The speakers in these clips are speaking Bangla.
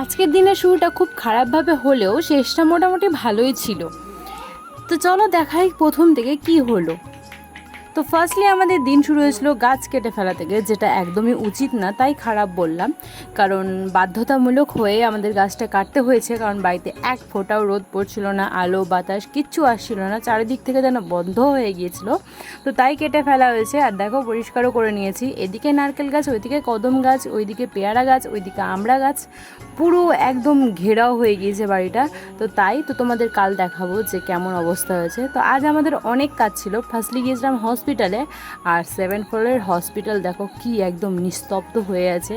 আজকের দিনের শুরুটা খুব খারাপভাবে হলেও শেষটা মোটামুটি ভালোই ছিল। তো চলো দেখাই প্রথম থেকে কি হলো। তো ফার্স্টলি আমাদের দিন শুরু হয়েছিল গাছ কেটে ফেলা থেকে, যেটা একদমই উচিত না, তাই খারাপ বললাম। কারণ বাধ্যতামূলক হয়ে আমাদের গাছটা কাটতে হয়েছে, কারণ বাড়িতে এক ফোঁটাও রোদ পড়ছিল না, আলো, বাতাস কিচ্ছু আসছিল না, চারিদিক থেকে যেন বন্ধ হয়ে গিয়েছিল। তো তাই কেটে ফেলা হয়েছে, আর দেখো পরিষ্কারও করে নিয়েছি। এদিকে নারকেল গাছ, ওইদিকে কদম গাছ, ওইদিকে পেয়ারা গাছ, ওইদিকে আমড়া গাছ, পুরো একদম ঘেরাও হয়ে গিয়েছে বাড়িটা। তো তাই তো তোমাদের কাল দেখাবো যে কেমন অবস্থা হয়েছে। তো আজ আমাদের অনেক কাজ ছিল। ফার্স্টলি গিয়েছিলাম হসপিটালে আর সেভেন ফ্লোরের হসপিটাল দেখো কি একদম নিস্তব্ধ হয়ে আছে।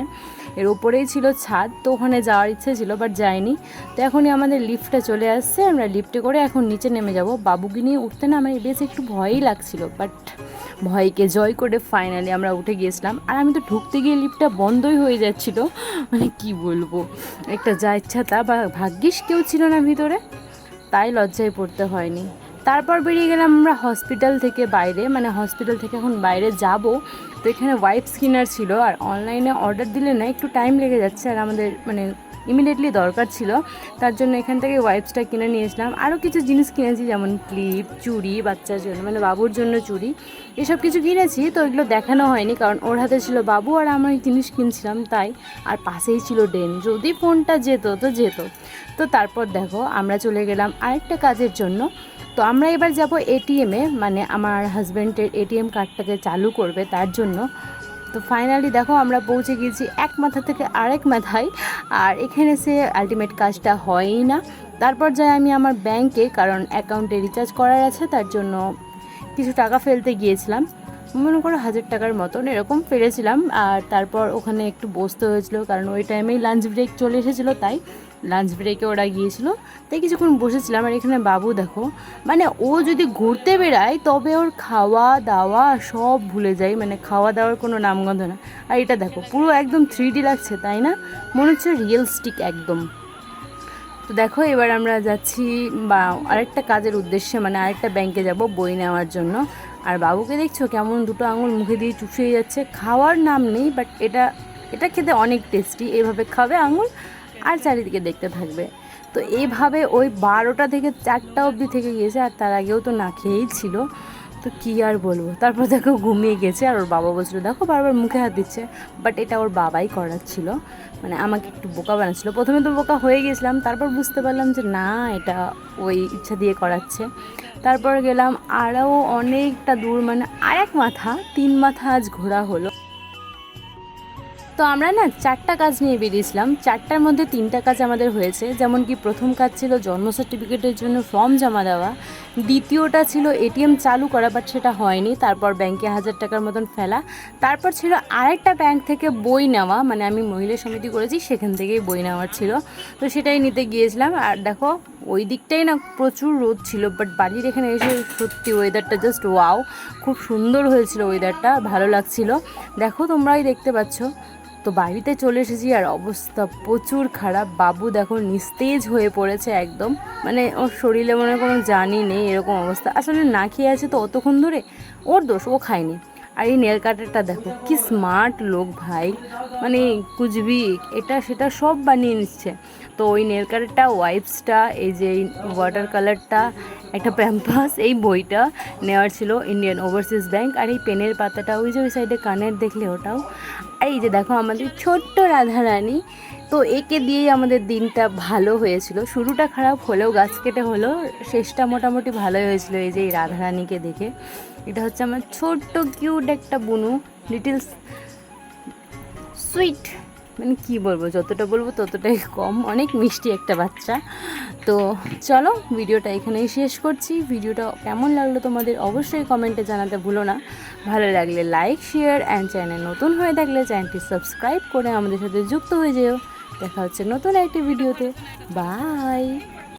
এর উপরেই ছিল ছাদ, তো ওখানে যাওয়ার ইচ্ছে ছিল বাট যাইনি। তো এখনই আমাদের লিফটে চলে আসছে, আমরা লিফটে করে এখন নিচে নেমে যাব। বাবুকে নিয়ে উঠতে না আমার বেশ একটু ভয়ই লাগছিল বাট ভয়কে জয় করে ফাইনালি আমরা উঠে গিয়েছিলাম। আর আমি তো ঢুকতে গিয়ে লিফটটা বন্ধই হয়ে যাচ্ছিল। মানে কি বলব, একটা যা ইচ্ছা তা, বা ভাগ্যিস কেউ ছিল না ভিতরে, তাই লজ্জায় পড়তে হয়নি। তারপর বেরিয়ে গেলাম আমরা হসপিটাল থেকে বাইরে মানে হসপিটাল থেকে এখন বাইরে যাব। তো এখানে ওয়াইপ স্কিনার ছিল, আর অনলাইনে অর্ডার দিলে না একটু টাইম লেগে যাচ্ছে, আর আমাদের মানে ইমিডিয়েটলি দরকার ছিল। তার জন্য এখান থেকে ওয়াইপসটা কিনে নিয়েছিলাম আরও কিছু জিনিস কিনেছি, যেমন ক্লিপ চুড়ি, বাচ্চার জন্য মানে বাবুর জন্য চুড়ি। এসব কিছু কিনেছি, তো এগুলো দেখানো হয়নি, কারণ ওর হাতে ছিল বাবু, আর আমার জিনিস কিনছিলাম তাই। আর পাশেই ছিল ডেন, যদি ফোনটা যেত তো যেত। তো তারপর দেখো, আমরা চলে গেলাম আরেকটা কাজের জন্য। তো আমরা এবার যাব এটিএমে মানে আমার হাজব্যান্ডের এটিএম কার্ডটাকে চালু করবে তার জন্য। তো ফাইনালি দেখো আমরা পৌঁছে গিয়েছি এক মাথা থেকে আরেক মাথায়, আর এখানে সে আলটিমেট কাজটা হয়ই না। তারপর যাই আমি আমার ব্যাংকে কারণ অ্যাকাউন্টে রিচার্জ করার আছে, তার জন্য কিছু টাকা ফেলতে গিয়েছিলাম। মনে করো হাজার টাকার মতন এরকম ফেলেছিলাম আর তারপর ওখানে একটু বসতে হয়েছিল, কারণ ওই টাইমেই লাঞ্চ ব্রেক চলে এসেছিল, তাই লাঞ্চ ব্রেকে ওরা গিয়েছিল। তাই কিছুক্ষণ বসেছিলাম, আর এখানে বাবু দেখো মানে ও যদি ঘুরতে বেড়ায়, তবে ওর খাওয়া দাওয়া সব ভুলে যায় মানে খাওয়া দাওয়ার কোনো নামগন্ধ না। আর এটা দেখো, পুরো একদম থ্রি লাগছে, তাই না? মনে হচ্ছে রিয়েলস্টিক একদম। তো দেখো, এবার আমরা যাচ্ছি, বা আরেকটা কাজের উদ্দেশ্যে মানে আরেকটা ব্যাংকে যাব, বই নেওয়ার জন্য। আর বাবুকে দেখছ কেমন দুটো আঙুল মুখে দিয়ে চুষিয়ে যাচ্ছে। খাওয়ার নাম নেই বাট এটা এটা খেতে অনেক টেস্টি এভাবে খাবে আঙুল আর চারিদিকে দেখতে থাকবে। তো এইভাবে ওই বারোটা থেকে চারটা অবধি থেকে গিয়েছে আর তার আগেও তো না খেয়েই ছিল। তো কী আর বলব? তারপর দেখো ঘুমিয়ে গেছে আর ওর বাবা বলছিল, দেখো বারবার মুখে হাত দিচ্ছে। বাট এটা ওর বাবাই করাচ্ছিল মানে আমাকে একটু বোকা বানাচ্ছিল। প্রথমে তো বোকা হয়ে গেছিলাম, তারপর বুঝতে পারলাম যে না, এটা ওই ইচ্ছা দিয়ে করাচ্ছে। তারপর গেলাম আরও অনেকটা দূর মানে আরেক মাথা, তিন মাথা আজ ঘোরা হলো। তো আমরা না চারটা কাজ নিয়ে বেরিয়েছিলাম। চারটার মধ্যে তিনটা কাজ আমাদের হয়েছে। যেমন কি প্রথম কাজ ছিল জন্ম সার্টিফিকেটের জন্য ফর্ম জমা দেওয়া। দ্বিতীয়টা ছিল এটিএম চালু করা বাট সেটা হয়নি। তারপর ব্যাংকে হাজার টাকার মতন ফেলা। তারপর ছিল আরেকটা ব্যাংক থেকে বই নেওয়া মানে আমি মহিলা সমিতি করেছি, সেখান থেকেই বই নেওয়ার ছিল। তো সেটাই নিতে গিয়েছিলাম। আর দেখো ওই দিকটাই না প্রচুর রোদ ছিল বাট বাড়ির এখানে এসে সত্যি ওয়েদারটা জাস্ট ওয়াও খুব সুন্দর হয়েছিল ওয়েদারটা ভালো লাগছিল। দেখো তোমরাই দেখতে পাচ্ছ। তো বাড়িতে চলে এসেছি আর অবস্থা প্রচুর খারাপ। বাবু দেখো নিস্তেজ হয়ে পড়েছে একদম। মানে ওর শরীরে মনে কোনো জানি নেই, এরকম অবস্থা। আসলে না খেয়ে আছে তো অতক্ষণ ধরে। ওর দোষ, ও খায়নি। আর এই নেল কাটারটা দেখো, কি স্মার্ট লোক ভাই। মানে কুচবি এটা, সেটা সব বানিয়ে নিচ্ছে। তো ওই নেল কাটারটা ওয়াইপসটা এই যে ওয়াটার কালারটা একটা প্যাম্পাস এই বইটা নেওয়ার ছিল ইন্ডিয়ান ওভারসিজ ব্যাংক আর এই পেনের পাতাটা, ওই যে ওই সাইডে কানের দেখলে ওটাও। আর এই যে দেখো আমাদের ছোট্ট রাধারানী, তো একে দিয়েই আমাদের দিনটা ভালো হয়েছিল। শুরুটা খারাপ হলেও, গাছ কেটে হলো শেষটা মোটামুটি ভালোই হয়েছিল এই যে এই রাধারানীকে দেখে। এটা হচ্ছে আমার ছোট্ট কিউট একটা বুনু লিটিল সুইট মানে কি বলব, যতটা বলব ততটাই কম, অনেক মিষ্টি একটা বাচ্চা। তো চলো, ভিডিওটা এখানেই শেষ করছি। ভিডিওটা কেমন লাগল তোমাদের অবশ্যই কমেন্টে জানাতে ভুলো না। ভালো লাগলে লাইক শেয়ার অ্যান্ড চ্যানেল নতুন হয়ে থাকলে চ্যানেলটি সাবস্ক্রাইব করে আমাদের সাথে যুক্ত হয়ে যেও। দেখা হচ্ছে নতুন একটি ভিডিওতে। বাই